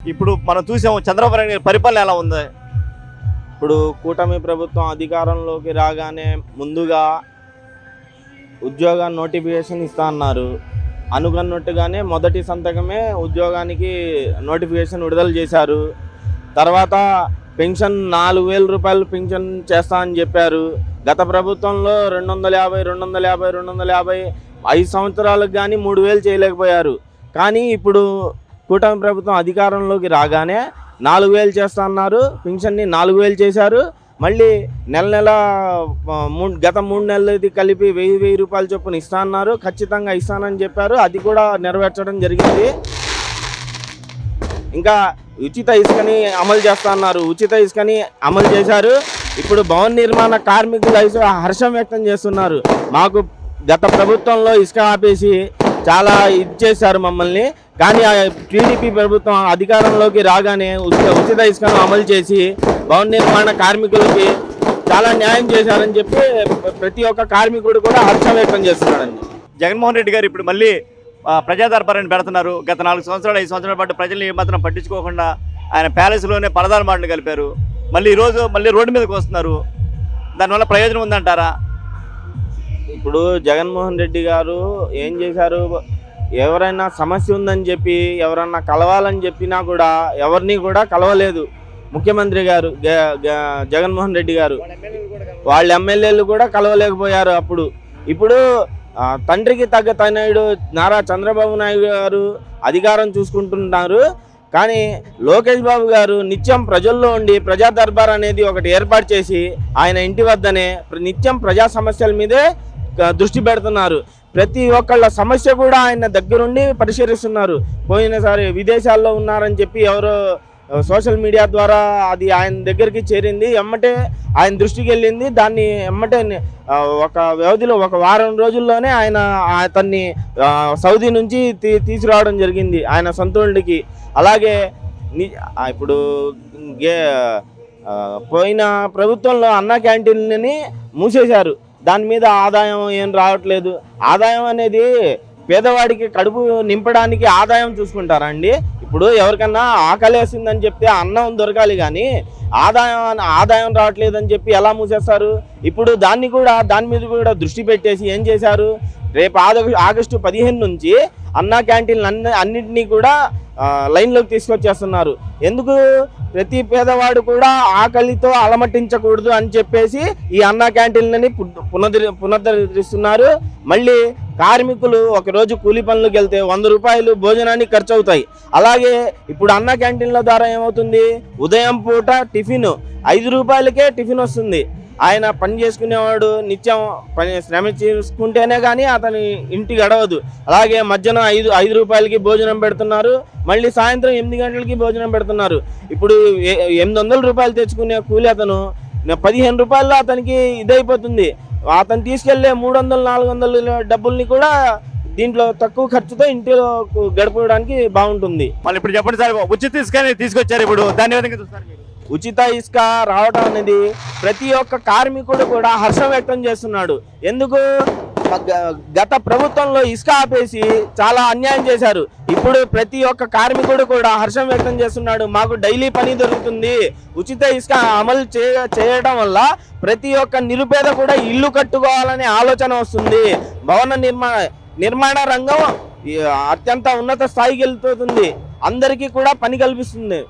ఇప్పుడు మనం చూసాము చంద్రబాబు నాయుడు పరిపాలన ఎలా ఉంది? ఇప్పుడు కూటమి ప్రభుత్వం అధికారంలోకి రాగానే ముందుగా ఉద్యోగ నోటిఫికేషన్ ఇస్తా అన్నారు. అనుకున్నట్టుగానే మొదటి సంతకమే ఉద్యోగానికి నోటిఫికేషన్ విడుదల చేశారు. తర్వాత పెన్షన్ నాలుగు వేల రూపాయలు పెన్షన్ చేస్తా అని చెప్పారు. గత ప్రభుత్వంలో రెండు వందల యాభై రెండు వందల యాభై రెండు వందల యాభై ఐదు సంవత్సరాలకు కానీ మూడు వేలు చేయలేకపోయారు. కానీ ఇప్పుడు కూటమి ప్రభుత్వం అధికారంలోకి రాగానే నాలుగు వేలు చేస్తా అన్నారు. పింఛన్ని నాలుగు వేలు చేశారు. మళ్ళీ నెల నెల మూడు గత మూడు నెలలది కలిపి వెయ్యి వెయ్యి రూపాయల చొప్పున ఇస్తా అన్నారు. ఖచ్చితంగా ఇస్తానని చెప్పారు. అది కూడా నెరవేర్చడం జరిగింది. ఇంకా ఉచిత ఇసుకని అమలు చేస్తా అన్నారు. ఉచిత ఇసుకని అమలు చేశారు. ఇప్పుడు భవన నిర్మాణ కార్మికులు హర్షం వ్యక్తం చేస్తున్నారు. మాకు గత ప్రభుత్వంలో ఇసుక ఆపేసి చాలా ఇది చేశారు మమ్మల్ని. కానీ ఆ టీడీపీ ప్రభుత్వం అధికారంలోకి రాగానే ఉచిత ఉచిత ఇసుకను అమలు చేసి భవన నిర్మాణ కార్మికులకి చాలా న్యాయం చేశారని చెప్పి ప్ర- ప్రతి ఒక్క కార్మికుడు కూడా హర్షం వ్యక్తం చేస్తున్నాడండి. జగన్మోహన్ రెడ్డి గారు ఇప్పుడు మళ్ళీ ఆ, ప్రజా దర్బారాన్ని పెడుతున్నారు. గత నాలుగు సంవత్సరాలు ఐదు సంవత్సరాల పాటు ప్రజల్ని ఏమాత్రం పట్టించుకోకుండా ఆయన ప్యాలెస్లోనే పరదాల మాటలు కలిపారు. మళ్ళీ ఈరోజు మళ్ళీ రోడ్డు మీదకి వస్తున్నారు. దానివల్ల ప్రయోజనం ఉందంటారా? ఇప్పుడు జగన్మోహన్ రెడ్డి గారు ఏం చేశారు? ఎవరైనా సమస్య ఉందని చెప్పి ఎవరన్నా కలవాలని చెప్పినా కూడా ఎవరిని కూడా కలవలేదు. ముఖ్యమంత్రి గారు గ- గ- జగన్మోహన్ రెడ్డి గారు. వాళ్ళ ఎమ్మెల్యేలు కూడా కలవలేకపోయారు అప్పుడు. ఇప్పుడు తండ్రికి తగ్గ తనయుడు నారా చంద్రబాబు నాయుడు గారు అధికారం చూసుకుంటున్నారు. కానీ లోకేష్ బాబు గారు నిత్యం ప్రజల్లో ఉండి ప్రజా దర్బార్ అనేది ఒకటి ఏర్పాటు చేసి ఆయన ఇంటి వద్దనే ప్ర- నిత్యం ప్రజా సమస్యల మీదే దృష్టి పెడుతున్నారు. ప్రతి ఒక్కళ్ళ సమస్య కూడా ఆయన దగ్గరుండి పరిశీలిస్తున్నారు. పోయినసారి విదేశాల్లో ఉన్నారని చెప్పి ఎవరో సోషల్ మీడియా ద్వారా అది ఆయన దగ్గరికి చేరింది. ఎమ్మటే ఆయన దృష్టికి వెళ్ళింది. దాన్ని ఎమ్మటే ఒక వ్యవధిలో ఒక వారం రోజుల్లోనే ఆయన అతన్ని సౌదీ నుంచి తీ తీసుకురావడం జరిగింది ఆయన సొంతూళ్ళకి. అలాగే ఇప్పుడు గే పోయిన ప్రభుత్వంలో అన్న క్యాంటీన్ని మూసేశారు. దాని మీద ఆదాయం ఏం రావట్లేదు. ఆదాయం అనేది పేదవాడికి కడుపు నింపడానికి ఆదాయం చూసుకుంటారా అండి? ఇప్పుడు ఎవరికన్నా ఆకలేసిందని చెప్తే అన్నం దొరకాలి కానీ ఆదాయం ఆదాయం రావట్లేదని చెప్పి ఎలా మూసేస్తారు? ఇప్పుడు దాన్ని కూడా దాని మీద కూడా దృష్టి పెట్టేసి ఏం చేశారు? రేపు ఆద ఆగస్టు పదిహేను నుంచి అన్నా క్యాంటీన్లు అన్ని అన్నింటినీ కూడా లైన్లోకి తీసుకొచ్చేస్తున్నారు. ఎందుకు ప్రతి పేదవాడు కూడా ఆకలితో అలమటించకూడదు అని చెప్పేసి ఈ అన్నా క్యాంటీన్లని పు- పునరుద్ధరి పునరుద్ధరిస్తున్నారు మళ్ళీ కార్మికులు ఒకరోజు కూలి పనులకు వెళ్తే వంద రూపాయలు భోజనానికి ఖర్చు అవుతాయి అలాగే ఇప్పుడు అన్న క్యాంటీన్ల ద్వారా ఏమవుతుంది? ఉదయం పూట టిఫిన్ ఐదు రూపాయలకే టిఫిన్ వస్తుంది. ఆయన పని చేసుకునేవాడు నిత్యం పని శ్రమ చేసుకుంటేనే కానీ అతని ఇంటి గడవదు. అలాగే మధ్యాహ్నం ఐదు ఐదు రూపాయలకి భోజనం పెడుతున్నారు మళ్ళీ సాయంత్రం ఎనిమిది గంటలకి భోజనం పెడుతున్నారు. ఇప్పుడు ఎనిమిది వందల రూపాయలు తెచ్చుకునే కూలి అతను పదిహేను రూపాయల్లో అతనికి ఇదైపోతుంది. అతను తీసుకెళ్ళే మూడు వందలు నాలుగు వందల డబ్బుల్ని కూడా దీంట్లో తక్కువ ఖర్చుతో ఇంటిలో గడపడానికి బాగుంటుంది. మళ్ళీ ఇప్పుడు చెప్పండి సార్ ఉచిత తీసుకొని తీసుకొచ్చారు ఇప్పుడు. దాని ఏ విధంగా చూస్తారు ఉచిత ఇసుక రావడం అనేది ప్రతి ఒక్క కార్మికుడు కూడా హర్షం వ్యక్తం చేస్తున్నాడు. ఎందుకు? గత ప్రభుత్వంలో ఇసుక ఆపేసి చాలా అన్యాయం చేశారు. ఇప్పుడు ప్రతి ఒక్క కార్మికుడు కూడా హర్షం వ్యక్తం చేస్తున్నాడు. మాకు డైలీ పని దొరుకుతుంది. ఉచిత ఇసుక అమలు చేయ చేయడం వల్ల ప్రతి ఒక్క నిరుపేద కూడా ఇల్లు కట్టుకోవాలనే ఆలోచన వస్తుంది. భవన నిర్మాణ నిర్మాణ రంగం అత్యంత ఉన్నత స్థాయికి వెళ్తుంది. అందరికీ కూడా పని కల్పిస్తుంది.